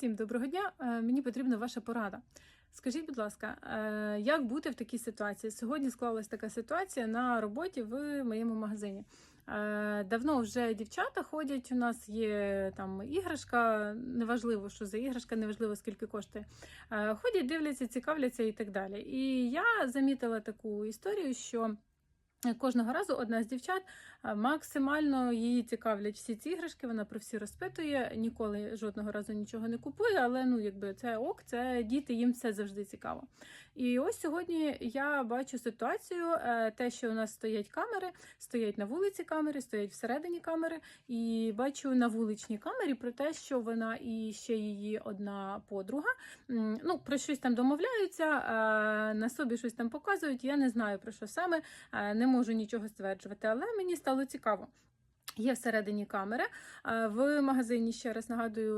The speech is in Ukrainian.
Всім доброго дня. Е, Мені потрібна ваша порада. Скажіть, будь ласка, е, як бути в такій ситуації? Сьогодні склалась така ситуація на роботі в моєму магазині. Е, Давно вже дівчата ходять. У нас є там іграшка, неважливо, що за іграшка, неважливо скільки коштує. Ходять, дивляться, цікавляться і так далі. І я замітила таку історію, що. Кожного разу одна з дівчат максимально її цікавлять всі ці іграшки. Вона про всі розпитує, ніколи жодного разу нічого не купує, але ну якби це ок, це діти, їм все завжди цікаво. І ось сьогодні я бачу ситуацію, е, те, що у нас стоять камери, стоять на вулиці камери, стоять всередині камери, і бачу на вуличній камері про те, що вона і ще її одна подруга ну про щось там домовляються, е, на собі щось там показують. Я не знаю про що саме. Е, Не можу нічого стверджувати, але мені стало цікаво. Є всередині камери. Е, В магазині ще раз нагадую,